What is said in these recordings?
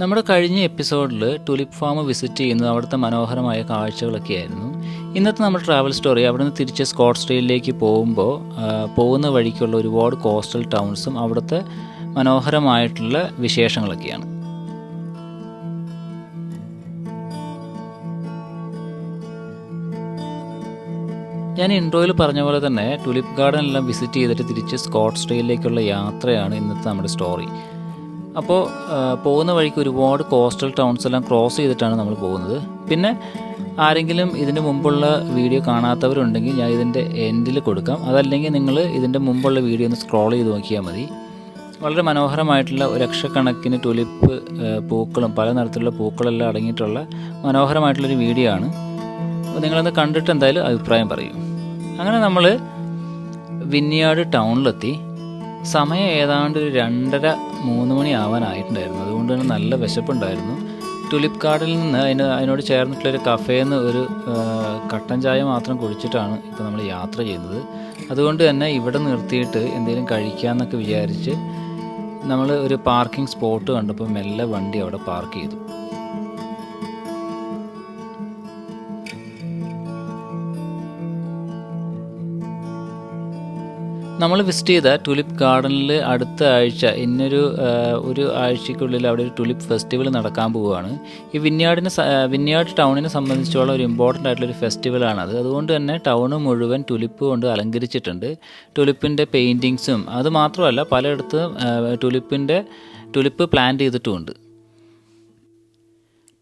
നമ്മുടെ കഴിഞ്ഞ എപ്പിസോഡിൽ ടുലിപ്പ് ഫാം വിസിറ്റ് ചെയ്യുന്നത് അവിടുത്തെ മനോഹരമായ കാഴ്ചകളൊക്കെ ആയിരുന്നു ഇന്നത്തെ നമ്മുടെ ട്രാവൽ സ്റ്റോറി അവിടെ നിന്ന് തിരിച്ച് സ്കോട്ട് സ്റ്റേയിലേക്ക് പോകുമ്പോൾ പോകുന്ന വഴിക്കുള്ള ഒരുപാട് കോസ്റ്റൽ ടൗൺസും അവിടുത്തെ മനോഹരമായിട്ടുള്ള വിശേഷങ്ങളൊക്കെയാണ്. ഞാൻ ഇൻട്രോയിൽ പറഞ്ഞ പോലെ തന്നെ ടുലിപ്പ് ഗാർഡൻ എല്ലാം വിസിറ്റ് ചെയ്തിട്ട് തിരിച്ച് സ്കോട്ട് സ്റ്റേയിലേക്കുള്ള യാത്രയാണ് ഇന്നത്തെ നമ്മുടെ സ്റ്റോറി അപ്പോൾ പോകുന്ന വഴിക്ക് ഒരുപാട് കോസ്റ്റൽ ടൗൺസ് എല്ലാം ക്രോസ് ചെയ്തിട്ടാണ് നമ്മൾ പോകുന്നത്. പിന്നെ ആരെങ്കിലും ഇതിന്റെ മുമ്പുള്ള വീഡിയോ കാണാത്തവരുണ്ടെങ്കിൽ ഞാൻ ഇതിന്റെ എൻഡിൽ കൊടുക്കാം. അതല്ലെങ്കിൽ നിങ്ങൾ ഇതിന്റെ മുമ്പുള്ള വീഡിയോ ഒന്ന് സ്ക്രോൾ ചെയ്ത് നോക്കിയാൽ മതി. വളരെ മനോഹരമായിട്ടുള്ള ലക്ഷക്കണക്കിന് ടുലിപ്പ് പൂക്കളും പല നിറത്തിലുള്ള പൂക്കളെല്ലാം അടങ്ങിയിട്ടുള്ള മനോഹരമായിട്ടുള്ളൊരു വീഡിയോ ആണ്. അപ്പോൾ നിങ്ങളൊന്ന് കണ്ടിട്ട് എന്തായാലും അഭിപ്രായം പറയൂ. അങ്ങനെ നമ്മൾ വിന്യാട് ടൗണിലെത്തി സമയം ഏതാണ്ട് ഒരു രണ്ടര മൂന്ന് മണി ആവാനായിട്ടുണ്ടായിരുന്നു അതുകൊണ്ട് തന്നെ നല്ല വിശപ്പുണ്ടായിരുന്നു. ടുലിപ്പ് കാർഡിൽ നിന്ന് അതിന് അതിനോട് ചേർന്നിട്ടുള്ളൊരു കഫേന്ന് ഒരു കട്ടൻ ചായ മാത്രം കുടിച്ചിട്ടാണ് ഇപ്പോൾ നമ്മൾ യാത്ര ചെയ്യുന്നത്. അതുകൊണ്ട് തന്നെ ഇവിടെ നിർത്തിയിട്ട് എന്തെങ്കിലും കഴിക്കാമെന്നൊക്കെ വിചാരിച്ച് നമ്മൾ ഒരു പാർക്കിംഗ് സ്പോട്ട് കണ്ടപ്പോൾ മെല്ലെ വണ്ടി അവിടെ പാർക്ക് ചെയ്തു. നമ്മൾ വിസിറ്റ് ചെയ്ത ടുലിപ്പ് ഗാർഡനിൽ അടുത്ത ആഴ്ച ഇന്നൊരു ഒരു ആഴ്ചക്കുള്ളിൽ അവിടെ ഒരു ടുലിപ്പ് ഫെസ്റ്റിവൽ നടക്കാൻ പോവുകയാണ്. ഈ വിന്യാടിനെ വിന്യാട് ടൗണിനെ സംബന്ധിച്ചോളം ഒരു ഇമ്പോർട്ടന്റ് ആയിട്ടുള്ളൊരു ഫെസ്റ്റിവലാണ് അത്. അതുകൊണ്ട് തന്നെ ടൗൺ മുഴുവൻ ടുലിപ്പ് കൊണ്ട് അലങ്കരിച്ചിട്ടുണ്ട്. ടുലിപ്പിന്റെ പെയിന്റിങ്സും അത് മാത്രമല്ല പലയിടത്തും ടുലിപ്പിന്റെ ടുലിപ്പ് പ്ലാൻ ചെയ്തിട്ടുമുണ്ട്.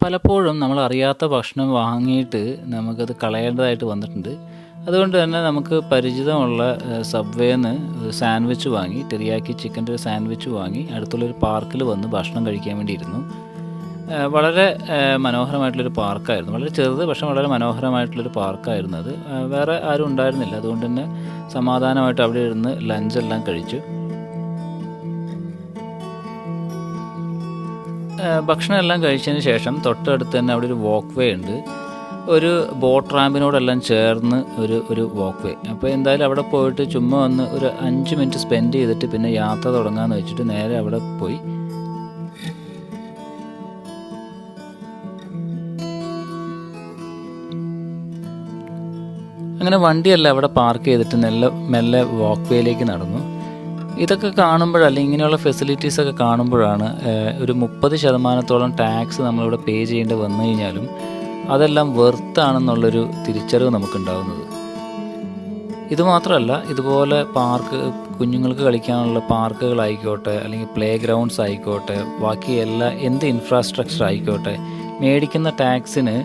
പലപ്പോഴും നമ്മൾ അറിയാത്ത ഭക്ഷണം വാങ്ങിയിട്ട് നമുക്കത് കളയേണ്ടതായിട്ട് വന്നിട്ടുണ്ട്. അതുകൊണ്ട് തന്നെ നമുക്ക് പരിചിതമുള്ള സബ്വേന്ന് സാൻഡ്വിച്ച് വാങ്ങി ടെറിയാക്കി ചിക്കന്റെ ഒരു സാൻഡ്വിച്ച് വാങ്ങി അടുത്തുള്ളൊരു പാർക്കിൽ വന്ന് ഭക്ഷണം കഴിക്കാൻ വേണ്ടിയിരുന്നു. വളരെ മനോഹരമായിട്ടുള്ളൊരു പാർക്കായിരുന്നു. വളരെ ചെറുത് പക്ഷെ വളരെ മനോഹരമായിട്ടുള്ളൊരു പാർക്കായിരുന്നു അത്. വേറെ ആരും ഉണ്ടായിരുന്നില്ല. അതുകൊണ്ട് തന്നെ സമാധാനമായിട്ട് അവിടെ ഇരുന്ന് ലഞ്ചെല്ലാം കഴിച്ചു. ഭക്ഷണമെല്ലാം കഴിച്ചതിന് ശേഷം തൊട്ടടുത്ത് തന്നെ അവിടെ ഒരു വോക്ക് വേ ഉണ്ട്. ഒരു ബോട്ട് റാമ്പിനോടെല്ലാം ചേർന്ന് ഒരു ഒരു വാക്ക് വേ അപ്പോൾ എന്തായാലും അവിടെ പോയിട്ട് ചുമ്മാ വന്ന് ഒരു അഞ്ച് മിനിറ്റ് സ്പെൻഡ് ചെയ്തിട്ട് പിന്നെ യാത്ര തുടങ്ങാമെന്ന് വെച്ചിട്ട് നേരെ അവിടെ പോയി. അങ്ങനെ വണ്ടിയല്ല അവിടെ പാർക്ക് ചെയ്തിട്ട് മെല്ലെ മെല്ലെ വാക്ക് വേയിലേക്ക് നടന്നു. ഇതൊക്കെ കാണുമ്പോഴല്ല ഇങ്ങനെയുള്ള ഫെസിലിറ്റീസ് ഒക്കെ കാണുമ്പോഴാണ് ഒരു മുപ്പത് ശതമാനത്തോളം ടാക്സ് നമ്മളിവിടെ പേ ചെയ്യേണ്ടി വന്നു കഴിഞ്ഞാലും അതെല്ലാം വെർത്താണെന്നുള്ളൊരു തിരിച്ചറിവ് നമുക്കുണ്ടാകുന്നത് ഇത് മാത്രമല്ല ഇതുപോലെ പാർക്ക് കുഞ്ഞുങ്ങൾക്ക് കളിക്കാനുള്ള പാർക്കുകളായിക്കോട്ടെ അല്ലെങ്കിൽ പ്ലേ ഗ്രൗണ്ട്സ് ആയിക്കോട്ടെ ബാക്കി എല്ലാ എന്ത് ഇൻഫ്രാസ്ട്രക്ചർ ആയിക്കോട്ടെ മേടിക്കുന്ന ടാക്സിന്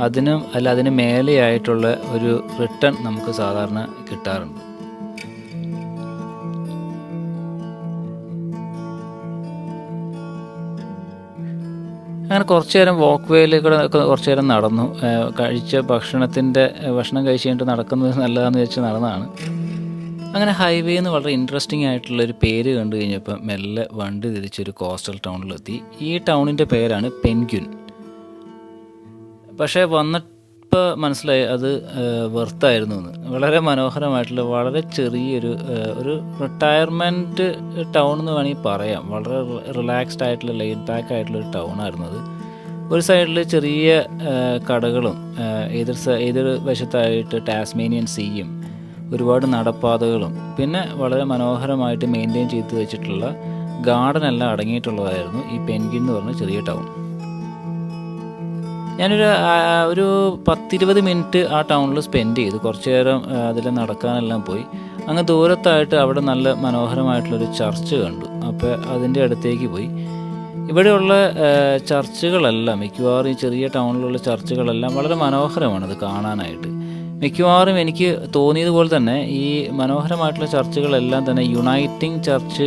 അതിനും അല്ല അതിന് മേലെയായിട്ടുള്ള ഒരു റിട്ടേൺ നമുക്ക് സാധാരണ കിട്ടാറുണ്ട്. അങ്ങനെ കുറച്ച് നേരം വാക്ക് ഒക്കെ കുറച്ച് നേരം നടന്നു കഴിച്ച ഭക്ഷണത്തിന്റെ ഭക്ഷണം കഴിച്ച് കഴിഞ്ഞിട്ട് നടക്കുന്നത് നല്ലതാണെന്ന് വെച്ച് നടന്നതാണ്. അങ്ങനെ ഹൈവേ എന്ന് വളരെ ഇൻട്രസ്റ്റിംഗ് ആയിട്ടുള്ള ഒരു പേര് കണ്ടു കഴിഞ്ഞപ്പോൾ മെല്ലെ വണ്ടി തിരിച്ചൊരു കോസ്റ്റൽ ടൗണിലെത്തി ഈ ടൗണിന്റെ പേരാണ് പെൻഗ്യുൻ പക്ഷേ വന്നപ്പോൾ മനസ്സിലായി അത് വെർത്തായിരുന്നു എന്ന് വളരെ മനോഹരമായിട്ടുള്ള വളരെ ചെറിയൊരു ഒരു റിട്ടയർമെന്റ് ടൗൺ എന്ന് വേണമെങ്കിൽ പറയാം. വളരെ റിലാക്സ്ഡ് ആയിട്ടുള്ള ലൈറ്റ് ബാക്ക് ആയിട്ടുള്ള ഒരു ടൗൺ ആയിരുന്നു അത്. ഒരു സൈഡിൽ ചെറിയ കടകളും ഏതൊരു ഏതൊരു വശത്തായിട്ട് ടാസ്മേനിയൻ സീയും ഒരുപാട് നടപ്പാതകളും പിന്നെ വളരെ മനോഹരമായിട്ട് മെയിന്റെയിൻ ചെയ്ത് വെച്ചിട്ടുള്ള ഗാർഡനെല്ലാം അടങ്ങിയിട്ടുള്ളതായിരുന്നു ഈ പെൻഗിൻ എന്ന് പറഞ്ഞ ചെറിയ ടൗൺ ഞാനൊരു ഒരു പത്തിരുപത് മിനിറ്റ് ആ ടൗണിൽ സ്പെൻഡ് ചെയ്തു. കുറച്ച് നേരം അതിൽ നടക്കാനെല്ലാം പോയി. അങ്ങ് ദൂരത്തായിട്ട് അവിടെ നല്ല മനോഹരമായിട്ടുള്ളൊരു ചർച്ച് കണ്ടു. അപ്പോൾ അതിന്റെ അടുത്തേക്ക് പോയി. ഇവിടെയുള്ള ചർച്ചുകളെല്ലാം മിക്കവാറും ഈ ചെറിയ ടൗണിലുള്ള ചർച്ചുകളെല്ലാം വളരെ മനോഹരമാണ് അത് കാണാനായിട്ട്. മിക്കവാറും എനിക്ക് തോന്നിയതുപോലെ തന്നെ ഈ മനോഹരമായിട്ടുള്ള ചർച്ചുകളെല്ലാം തന്നെ യുണൈറ്റിംഗ് ചർച്ച്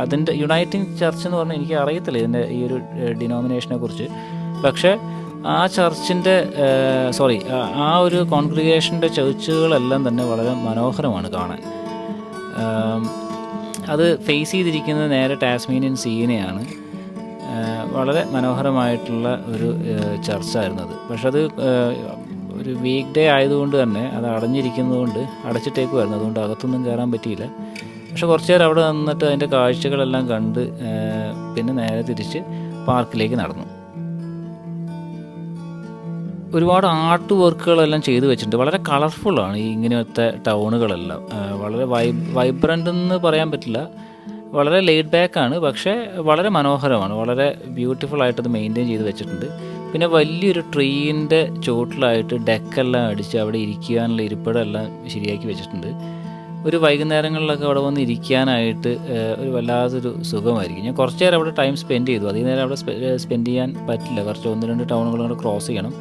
അതിന്റെ യുണൈറ്റിംഗ് ചർച്ച് എന്ന് പറഞ്ഞാൽ എനിക്ക് അറിയത്തില്ല ഇതിന്റെ ഈ ഒരു ഡിനോമിനേഷനെ കുറിച്ച്. പക്ഷേ ആ ചർച്ചിന്റെ സോറി ആ ഒരു കോൺഗ്രിഗേഷന്റെ ചർച്ചുകളെല്ലാം തന്നെ വളരെ മനോഹരമാണ് കാണാൻ. അത് ഫേസ് ചെയ്തിരിക്കുന്നത് നേരെ ടാസ്മീനിയൻ സീനെയാണ്. വളരെ മനോഹരമായിട്ടുള്ള ഒരു ചർച്ചായിരുന്നു അത്. പക്ഷെ അത് ഒരു വീക്ക് ഡേ ആയതുകൊണ്ട് തന്നെ അത് അടഞ്ഞിരിക്കുന്നതുകൊണ്ട് അടച്ചിട്ടേക്കുമായിരുന്നു അതുകൊണ്ട് അകത്തൊന്നും കയറാൻ പറ്റിയില്ല. പക്ഷെ കുറച്ച് നേരം അവിടെ നിന്നിട്ട് അതിന്റെ കാഴ്ചകളെല്ലാം കണ്ട് പിന്നെ നേരെ തിരിച്ച് പാർക്കിലേക്ക് നടന്നു. ഒരുപാട് ആർട്ട് വർക്കുകളെല്ലാം ചെയ്തു വെച്ചിട്ടുണ്ട്. വളരെ കളർഫുള്ളാണ് ഈ ഇങ്ങനത്തെ ടൗണുകളെല്ലാം. വളരെ വൈ വൈബ്രന്റ് എന്ന് പറയാൻ പറ്റില്ല. വളരെ ലേഡ് ബാക്ക് ആണ് പക്ഷേ വളരെ മനോഹരമാണ്. വളരെ ബ്യൂട്ടിഫുൾ ആയിട്ട് അത് മെയിന്റെയിൻ ചെയ്ത് വെച്ചിട്ടുണ്ട്. പിന്നെ വലിയൊരു ട്രീന്റെ ചുവട്ടിലായിട്ട് ഡെക്കെല്ലാം അടിച്ച് അവിടെ ഇരിക്കാനുള്ള ഇരിപ്പിടമെല്ലാം ശരിയാക്കി വെച്ചിട്ടുണ്ട്. ഒരു വൈകുന്നേരങ്ങളിലൊക്കെ അവിടെ വന്ന് ഇരിക്കാനായിട്ട് ഒരു വല്ലാത്തൊരു സുഖമായിരിക്കും. ഞാൻ കുറച്ച് നേരം അവിടെ ടൈം സ്പെൻഡ് ചെയ്തു. അധികം നേരം അവിടെ സ്പെൻഡ് ചെയ്യാൻ പറ്റില്ല. കുറച്ച് ഒന്ന് രണ്ട് ടൗണുകളും കൂടെ ക്രോസ് ചെയ്യണം.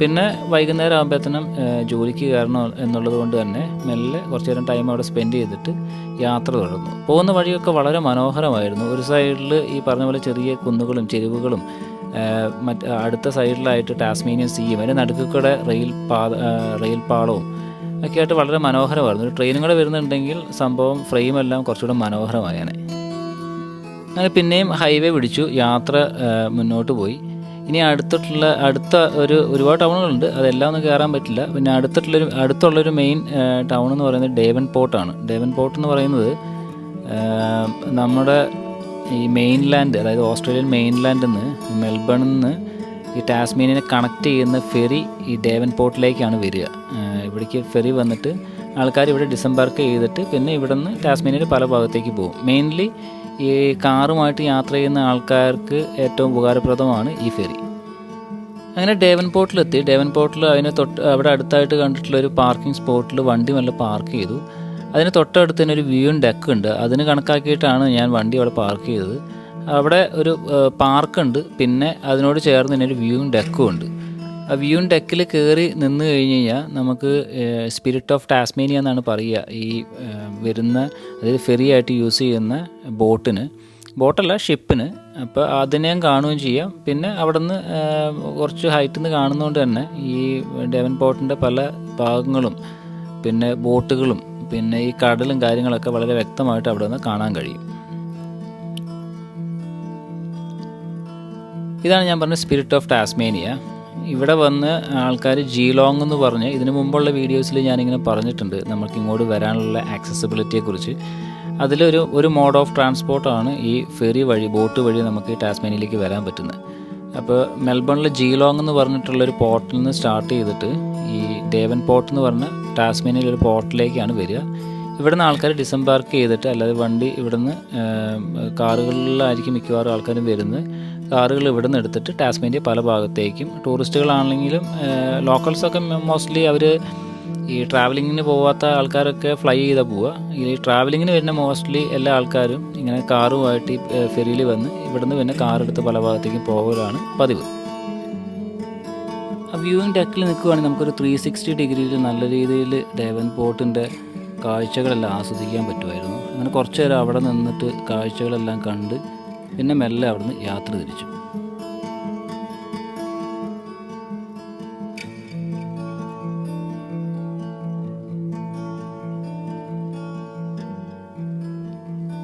പിന്നെ വൈകുന്നേരം ആകുമ്പോഴത്തേനും ജോലിക്ക് കയറണം എന്നുള്ളത് കൊണ്ട് തന്നെ മെല്ലെ കുറച്ച് നേരം ടൈം അവിടെ സ്പെൻഡ് ചെയ്തിട്ട് യാത്ര തുടർന്നു. പോകുന്ന വഴിയൊക്കെ വളരെ മനോഹരമായിരുന്നു. ഒരു സൈഡിൽ ഈ പറഞ്ഞ പോലെ ചെറിയ കുന്നുകളും ചെരുവുകളും മറ്റ് അടുത്ത സൈഡിലായിട്ട് ടാസ്മീനിയൻ സീയും അതിന്റെ നടുക്കൂടെ റെയിൽ പാത റെയിൽ പാളവും ഒക്കെ ആയിട്ട് വളരെ മനോഹരമായിരുന്നു. ഒരു ട്രെയിനും കൂടെ വരുന്നുണ്ടെങ്കിൽ സംഭവം ഫ്രെയിമെല്ലാം കുറച്ചുകൂടെ മനോഹരമായേനെ. അങ്ങനെ പിന്നെയും ഹൈവേ പിടിച്ചു. യാത്ര മുന്നോട്ട് പോയി. ഇനി അടുത്തിട്ടുള്ള അടുത്ത ഒരു ഒരുപാട് ടൗണുകളുണ്ട്. അതെല്ലാം ഒന്നും കയറാൻ പറ്റില്ല. പിന്നെ അടുത്തിട്ടുള്ളൊരു അടുത്തുള്ളൊരു മെയിൻ ടൗൺ എന്ന് പറയുന്നത് ഡേവൻ പോർട്ടാണ്. ഡേവൻ പോർട്ട് എന്ന് പറയുന്നത് നമ്മുടെ ഈ മെയിൻ ലാൻഡ് അതായത് ഓസ്ട്രേലിയൻ മെയിൻ ലാൻഡിൽ നിന്ന് മെൽബണിൽ നിന്ന് ഈ ടാസ്മീനിനെ കണക്ട് ചെയ്യുന്ന ഫെറി ഈ ഡേവൻ പോർട്ടിലേക്കാണ് വരിക. ഇവിടേക്ക് ഫെറി വന്നിട്ട് ആൾക്കാർ ഇവിടെ ഡിസംബർക്ക് ചെയ്തിട്ട് പിന്നെ ഇവിടെ നിന്ന് ടാസ്മീനിന്റെ പല ഭാഗത്തേക്ക് പോകും. മെയിൻലി ഈ കാറുമായിട്ട് യാത്ര ചെയ്യുന്ന ആൾക്കാർക്ക് ഏറ്റവും ഉപകാരപ്രദമാണ് ഈ ഫെറി. അങ്ങനെ ഡേവൻ പോർട്ടിലെത്തി ഡേവൻ പോർട്ടിൽ അതിന് തൊട്ട് അവിടെ അടുത്തായിട്ട് കണ്ടിട്ടുള്ള ഒരു പാർക്കിംഗ് സ്പോട്ടിൽ വണ്ടി നല്ല പാർക്ക് ചെയ്തു. അതിന് തൊട്ടടുത്ത് തന്നെ ഒരു വ്യൂ ഡെക്ക് ഉണ്ട് അതിന് കണക്കാക്കിയിട്ടാണ് ഞാൻ വണ്ടി അവിടെ പാർക്ക് ചെയ്തത്. അവിടെ ഒരു പാർക്കുണ്ട്. പിന്നെ അതിനോട് ചേർന്ന് തന്നെ ഒരു വ്യൂ ഡെക്കും ഉണ്ട് വ്യൂൺ ഡെക്കിൽ കയറി നിന്ന് കഴിഞ്ഞ് കഴിഞ്ഞാൽ നമുക്ക് സ്പിരിറ്റ് ഓഫ് ടാസ്മേനിയ എന്നാണ് പറയുക. ഈ വരുന്ന അതായത് ഫെറി ആയിട്ട് യൂസ് ചെയ്യുന്ന ബോട്ടിന്. ബോട്ടല്ല ഷിപ്പിന് അപ്പോൾ അതിനെയും കാണുകയും ചെയ്യാം. പിന്നെ അവിടെ നിന്ന് കുറച്ച് ഹൈറ്റിൽ നിന്ന് കാണുന്നതുകൊണ്ട് തന്നെ ഈ ഡെവൻ പോർട്ടിന്റെ പല ഭാഗങ്ങളും പിന്നെ ബോട്ടുകളും പിന്നെ ഈ കടലും കാര്യങ്ങളൊക്കെ വളരെ വ്യക്തമായിട്ട് അവിടെ നിന്ന് കാണാൻ കഴിയും. ഇതാണ് ഞാൻ പറഞ്ഞ സ്പിരിറ്റ് ഓഫ് ടാസ്മേനിയ ഇവിടെ വന്ന് ആൾക്കാർ ജീലോങ് എന്ന് പറഞ്ഞ് ഇതിനു മുമ്പുള്ള വീഡിയോസിൽ ഞാനിങ്ങനെ പറഞ്ഞിട്ടുണ്ട് നമുക്ക് ഇങ്ങോട്ട് വരാനുള്ള ആക്സസിബിലിറ്റിയെക്കുറിച്ച് അതിലൊരു ഒരു മോഡ് ഓഫ് ട്രാൻസ്പോർട്ടാണ് ഈ ഫെറി വഴി ബോട്ട് വഴി നമുക്ക് ടാസ്മേനിയിലേക്ക് വരാൻ പറ്റുന്നത്. അപ്പോൾ മെൽബണിൽ ജീലോങ് എന്ന് പറഞ്ഞിട്ടുള്ളൊരു പോർട്ടിൽ നിന്ന് സ്റ്റാർട്ട് ചെയ്തിട്ട് ഈ ഡേവൻ പോർട്ട് എന്ന് പറഞ്ഞ ടാസ്മേനിയിലൊരു പോർട്ടിലേക്കാണ് വരിക. ഇവിടുന്ന് ആൾക്കാർ ഡിസംബാർക്ക് ചെയ്തിട്ട് അല്ലാതെ വണ്ടി ഇവിടുന്ന് കാറുകളിലായിരിക്കും മിക്കവാറും ആൾക്കാരും വരുന്നത്. കാറുകൾ ഇവിടെ നിന്ന് എടുത്തിട്ട് ടാസ്മേനിയ പല ഭാഗത്തേക്കും. ടൂറിസ്റ്റുകളാണെങ്കിലും ലോക്കൽസൊക്കെ മോസ്റ്റ്ലി അവർ ഈ ട്രാവലിങ്ങിന് പോവാത്ത ആൾക്കാരൊക്കെ ഫ്ലൈ ചെയ്താൽ പോവുക ഈ ട്രാവലിങ്ങിന് വരുന്ന മോസ്റ്റ്ലി എല്ലാ ആൾക്കാരും ഇങ്ങനെ കാറുമായിട്ട് ഈ ഫെറിയിൽ വന്ന് ഇവിടുന്ന് പിന്നെ കാർ എടുത്ത് പല ഭാഗത്തേക്കും പോകലാണ് പതിവ്. ആ വ്യൂവിങ് ഡെക്കിൽ നിൽക്കുവാണെങ്കിൽ നമുക്കൊരു ത്രീ സിക്സ്റ്റി ഡിഗ്രിയിൽ നല്ല രീതിയിൽ ഡേവൻ പോർട്ടിന്റെ കാഴ്ചകളെല്ലാം ആസ്വദിക്കാൻ പറ്റുമായിരുന്നു. അങ്ങനെ കുറച്ച് നേരം അവിടെ നിന്നിട്ട് കാഴ്ചകളെല്ലാം കണ്ട് പിന്നെ മെല്ലെ അവിടുന്ന് യാത്ര തിരിച്ചു.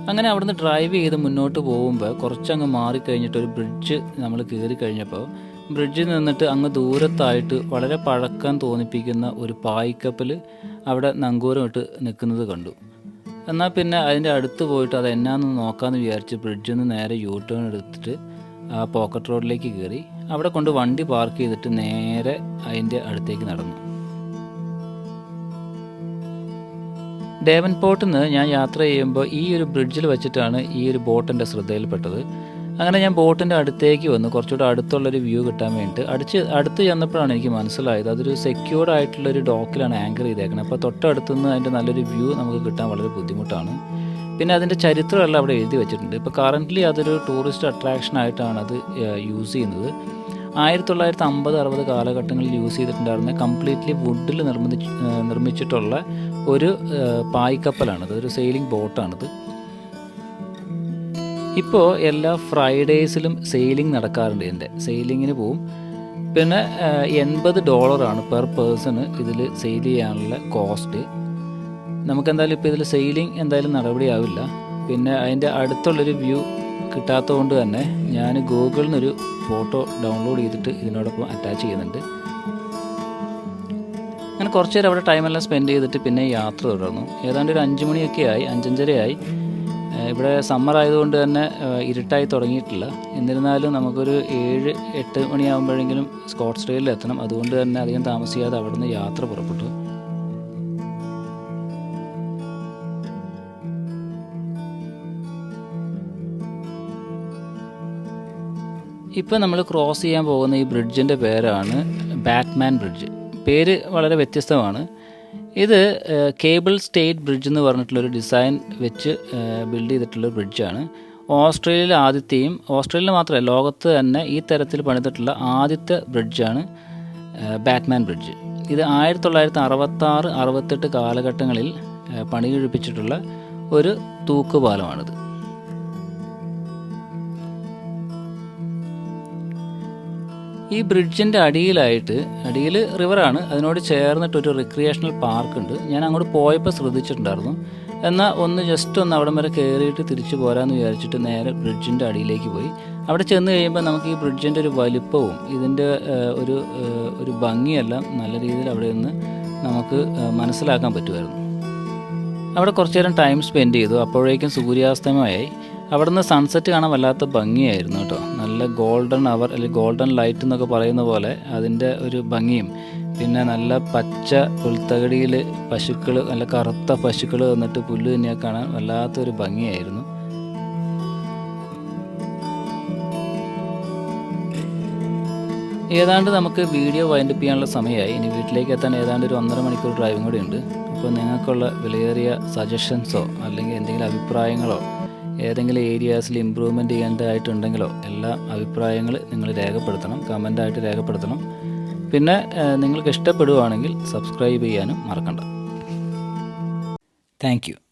അങ്ങനെ അവിടുന്ന് ഡ്രൈവ് ചെയ്ത് മുന്നോട്ട് പോകുമ്പോൾ കുറച്ചങ്ങ് മാറിക്കഴിഞ്ഞിട്ട് ഒരു ബ്രിഡ്ജ് നമ്മൾ കയറി കഴിഞ്ഞപ്പോൾ ബ്രിഡ്ജിൽ നിന്നിട്ട് അങ്ങ് ദൂരത്തായിട്ട് വളരെ പഴക്കം തോന്നിപ്പിക്കുന്ന ഒരു പായ്ക്കപ്പൽ അവിടെ നങ്കൂരമിട്ട് നിൽക്കുന്നത് കണ്ടു. എന്നാൽ പിന്നെ അതിന്റെ അടുത്ത് പോയിട്ട് അത് എന്നാന്ന് നോക്കാമെന്ന് വിചാരിച്ച് ബ്രിഡ്ജിൽ നിന്ന് നേരെ യൂ ടേൺ എടുത്തിട്ട് ആ പോക്കറ്റ് റോഡിലേക്ക് കയറി അവിടെ കൊണ്ട് വണ്ടി പാർക്ക് ചെയ്തിട്ട് നേരെ അതിന്റെ അടുത്തേക്ക് നടന്നു. ഡേവൻ പോർട്ടിൽ നിന്ന് ഞാൻ യാത്ര ചെയ്യുമ്പോൾ ഈ ഒരു ബ്രിഡ്ജിൽ വെച്ചിട്ടാണ് ഈ ഒരു ബോട്ട് എന്റെ ശ്രദ്ധയിൽപ്പെട്ടത്. അങ്ങനെ ഞാൻ ബോട്ടിന്റെ അടുത്തേക്ക് വന്നു. കുറച്ചുകൂടെ അടുത്തുള്ളൊരു വ്യൂ കിട്ടാൻ വേണ്ടിയിട്ട്. അടിച്ച് അടുത്ത് ചെന്നപ്പോഴാണ് എനിക്ക് മനസ്സിലായത്. അതൊരു സെക്യൂർഡ് ആയിട്ടുള്ളൊരു ഡോക്കിലാണ് ആങ്കർ ചെയ്തേക്കുന്നത് അപ്പോൾ തൊട്ടടുത്തുനിന്ന് അതിന്റെ നല്ലൊരു വ്യൂ നമുക്ക് കിട്ടാൻ വളരെ ബുദ്ധിമുട്ടാണ്. പിന്നെ അതിന്റെ ചരിത്രമെല്ലാം അവിടെ എഴുതി വെച്ചിട്ടുണ്ട്. ഇപ്പോൾ കറന്റ്ലി അതൊരു ടൂറിസ്റ്റ് അട്രാക്ഷൻ ആയിട്ടാണ് അത് യൂസ് ചെയ്യുന്നത്. ആയിരത്തി തൊള്ളായിരത്തി അമ്പത് അറുപത് കാലഘട്ടങ്ങളിൽ യൂസ് ചെയ്തിട്ടുണ്ടായിരുന്ന കംപ്ലീറ്റ്ലി വുഡിൽ നിർമ്മിച്ച് നിർമ്മിച്ചിട്ടുള്ള ഒരു പായ്ക്കപ്പലാണിത്. ഒരു സെയിലിംഗ് ബോട്ടാണിത് ഇപ്പോൾ എല്ലാ ഫ്രൈഡേയ്സിലും സെയിലിംഗ് നടക്കാറുണ്ട് എന്റെ. സെയിലിങ്ങിന് പോവും. പിന്നെ എൺപത് ഡോളറാണ് പെർ പേഴ്സണ് ഇതിൽ സെയിൽ ചെയ്യാനുള്ള കോസ്റ്റ്. നമുക്കെന്തായാലും ഇപ്പോൾ ഇതിൽ സെയിലിംഗ് എന്തായാലും നടപടിയാവില്ല. പിന്നെ അതിന്റെ അടുത്തുള്ളൊരു വ്യൂ കിട്ടാത്തതുകൊണ്ട് തന്നെ ഞാൻ ഗൂഗിളിൽ നിന്നൊരു ഫോട്ടോ ഡൗൺലോഡ് ചെയ്തിട്ട് ഇതിനോടൊപ്പം അറ്റാച്ച് ചെയ്യുന്നുണ്ട്. അങ്ങനെ കുറച്ച് നേരം അവിടെ ടൈമെല്ലാം സ്പെൻഡ് ചെയ്തിട്ട് പിന്നെ യാത്ര തുടർന്നു. ഏതാണ്ട് ഒരു അഞ്ച് മണിയൊക്കെ ആയി അഞ്ചഞ്ചരയായി. ഇവിടെ സമ്മർ ആയതുകൊണ്ട് തന്നെ ഇരുട്ടായി തുടങ്ങിയിട്ടില്ല. എന്നിരുന്നാലും നമുക്കൊരു ഏഴ് എട്ട് മണിയാകുമ്പോഴെങ്കിലും സ്കോട്ട്സ് ട്രെയിലിൽ എത്തണം. അതുകൊണ്ട് തന്നെ അധികം താമസിയാതെ അവിടെ നിന്ന് യാത്ര പുറപ്പെട്ടു. ഇപ്പോൾ നമ്മൾ ക്രോസ് ചെയ്യാൻ പോകുന്ന ഈ ബ്രിഡ്ജിന്റെ പേരാണ് ബാറ്റ്മാൻ ബ്രിഡ്ജ് പേര് വളരെ വ്യത്യസ്തമാണ്. ഇത് കേബിൾ സ്റ്റേറ്റ് ബ്രിഡ്ജ് എന്ന് പറഞ്ഞിട്ടുള്ളൊരു ഡിസൈൻ വെച്ച് ബിൽഡ് ചെയ്തിട്ടുള്ള ബ്രിഡ്ജാണ് ഓസ്ട്രേലിയയിൽ ആദ്യത്തെയും ഓസ്ട്രേലിയയിൽ മാത്രമല്ല ലോകത്ത് തന്നെ ഈ തരത്തിൽ പണിതിട്ടുള്ള ആദ്യത്തെ ബ്രിഡ്ജാണ് ബാറ്റ്മാൻ ബ്രിഡ്ജ് ഇത് ആയിരത്തി തൊള്ളായിരത്തി അറുപത്താറ് അറുപത്തെട്ട് കാലഘട്ടങ്ങളിൽ പണി കഴിപ്പിച്ചിട്ടുള്ള ഒരു തൂക്കുപാലമാണിത്. ഈ ബ്രിഡ്ജിന്റെ അടിയിലായിട്ട് അടിയിൽ റിവറാണ് അതിനോട് ചേർന്നിട്ട് ഒരു റിക്രിയേഷണൽ പാർക്ക് ഉണ്ട്. ഞാൻ അങ്ങോട്ട് പോയപ്പോൾ ശ്രദ്ധിച്ചിട്ടുണ്ടായിരുന്നു. എന്നാൽ ഒന്ന് ജസ്റ്റ് ഒന്ന് അവിടം വരെ കയറിയിട്ട് തിരിച്ചു പോരാന്ന് വിചാരിച്ചിട്ട് നേരെ ബ്രിഡ്ജിന്റെ അടിയിലേക്ക് പോയി. അവിടെ ചെന്ന് കഴിയുമ്പോൾ നമുക്ക് ഈ ബ്രിഡ്ജിന്റെ ഒരു വലിപ്പവും ഇതിന്റെ ഒരു ഒരു ഭംഗിയെല്ലാം നല്ല രീതിയിൽ അവിടെ നിന്ന് നമുക്ക് മനസ്സിലാക്കാൻ പറ്റുമായിരുന്നു. അവിടെ കുറച്ചു നേരം ടൈം സ്പെൻഡ് ചെയ്തു. അപ്പോഴേക്കും സൂര്യാസ്തമയമായി. അവിടെ നിന്ന് സൺസെറ്റ് കാണാൻ വല്ലാത്ത ഭംഗിയായിരുന്നു കേട്ടോ. നല്ല ഗോൾഡൻ അവർ അല്ലെങ്കിൽ ഗോൾഡൻ ലൈറ്റ് എന്നൊക്കെ പറയുന്ന പോലെ അതിന്റെ ഒരു ഭംഗിയും. പിന്നെ നല്ല പച്ച പുൽത്തകടിയിൽ പശുക്കൾ നല്ല കറുത്ത പശുക്കൾ വന്നിട്ട് പുല്ല് തന്നെയാണ് കാണാൻ വല്ലാത്തൊരു ഭംഗിയായിരുന്നു. ഏതാണ്ട് നമുക്ക് വീഡിയോ വൈൻഡപ്പ് ചെയ്യാനുള്ള സമയമായി. ഇനി വീട്ടിലേക്ക് എത്താൻ ഏതാണ്ട് ഒരു ഒന്നര മണിക്കൂർ ഡ്രൈവിംഗ് കൂടി ഉണ്ട്. അപ്പോൾ നിങ്ങൾക്കുള്ള വിലയേറിയ സജഷൻസോ അല്ലെങ്കിൽ എന്തെങ്കിലും അഭിപ്രായങ്ങളോ ഏതെങ്കിലും ഏരിയാസിൽ ഇമ്പ്രൂവ്മെന്റ് ചെയ്യേണ്ടതായിട്ടുണ്ടെങ്കിലോ എല്ലാ അഭിപ്രായങ്ങൾ നിങ്ങൾ രേഖപ്പെടുത്തണം കമന്റായിട്ട് രേഖപ്പെടുത്തണം. പിന്നെ നിങ്ങൾക്ക് ഇഷ്ടപ്പെടുവാണെങ്കിൽ സബ്സ്ക്രൈബ് ചെയ്യാനും മറക്കണ്ട. താങ്ക്